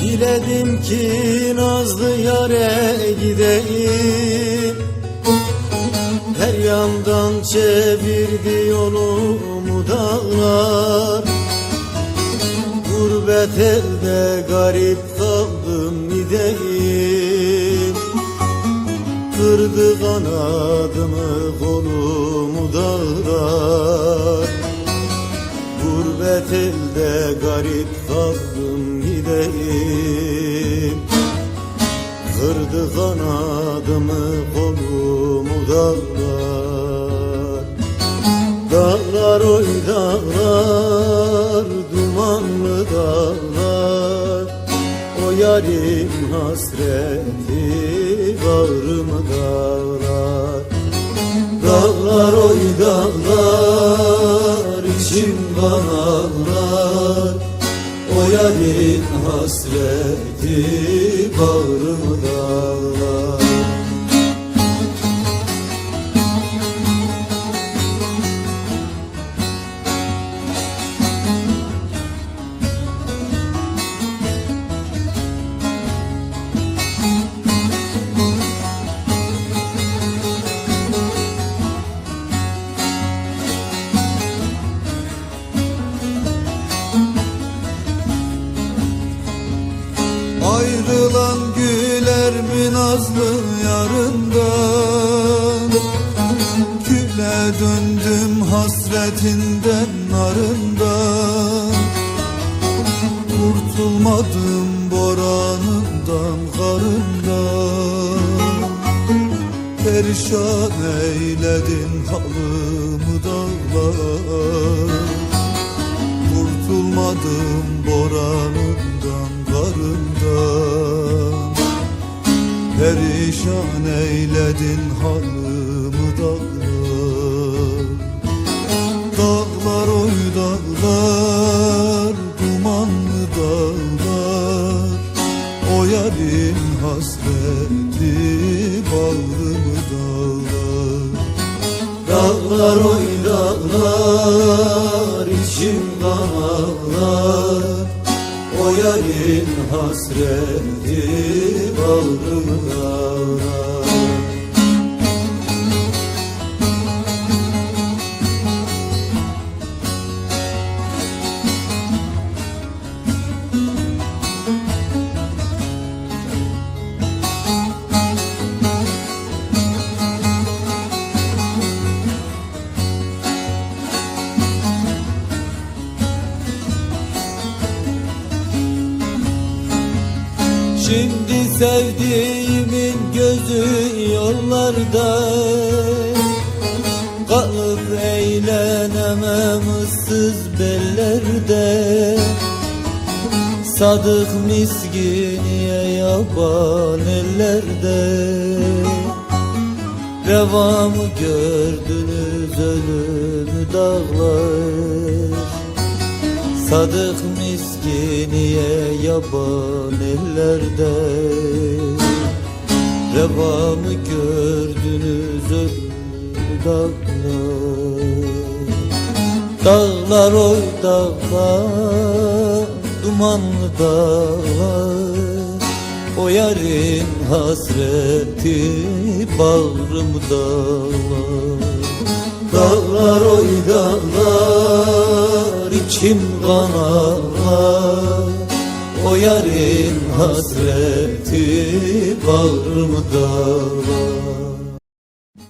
dedim ki nazlı yare gideyim. Her yandan çevirdi yolumu dağlar Gurbet elde garip kaldım gideyim. Kırdı kanadımı kolumu dağlar Gurbet elde garip kaldım kanadımı kolumu dağlar. Dağlar oy dağlar dumanlı dağlar. O yarim hasreti bağrımı dağlar. Dağlar oy dağlar içim ağlar O yarim hasreti bağrımı dağlar güler mi nazlı yarından Küle döndüm hasretinden narından Kurtulmadım boranından karından Perişan eyledin halımı dağlar Kurtulmadım boranından Perişan eyledin halımı dağlar. Dağlar oy dağlar Dumanlı dağlar? O yarim hasreti bağrımı dağlar? Dağlar oy dağlar içim kan ağlar O yarin hasreti bağrımı dağlar Şimdi sevdiğimin gözü yollarda. Kalıp eğlenemem ıssız bellerde. Sadık miskiniye yaban ellerde. Revamı gördünüz ölümü dağlar Sadık miskiniye yaban ellerde. Revamı gördünüz ölü dağlar. Dağlar oy dağlar Dumanlı dağlar. O yarın hasreti bağrımı dağlar. Dağlar oy dağlar içim kan ağlar O yarın hasreti bağrımı dağlar